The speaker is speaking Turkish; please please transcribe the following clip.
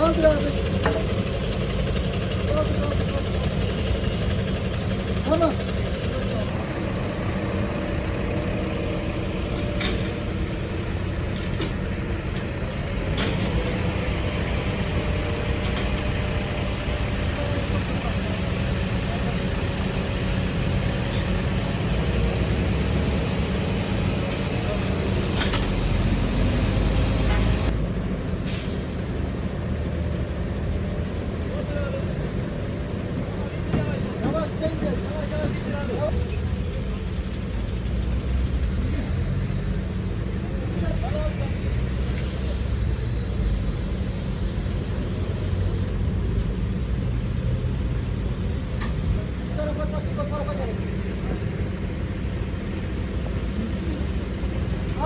Kaldır abi. Kaldır, kaldır, kaldır. Tamam.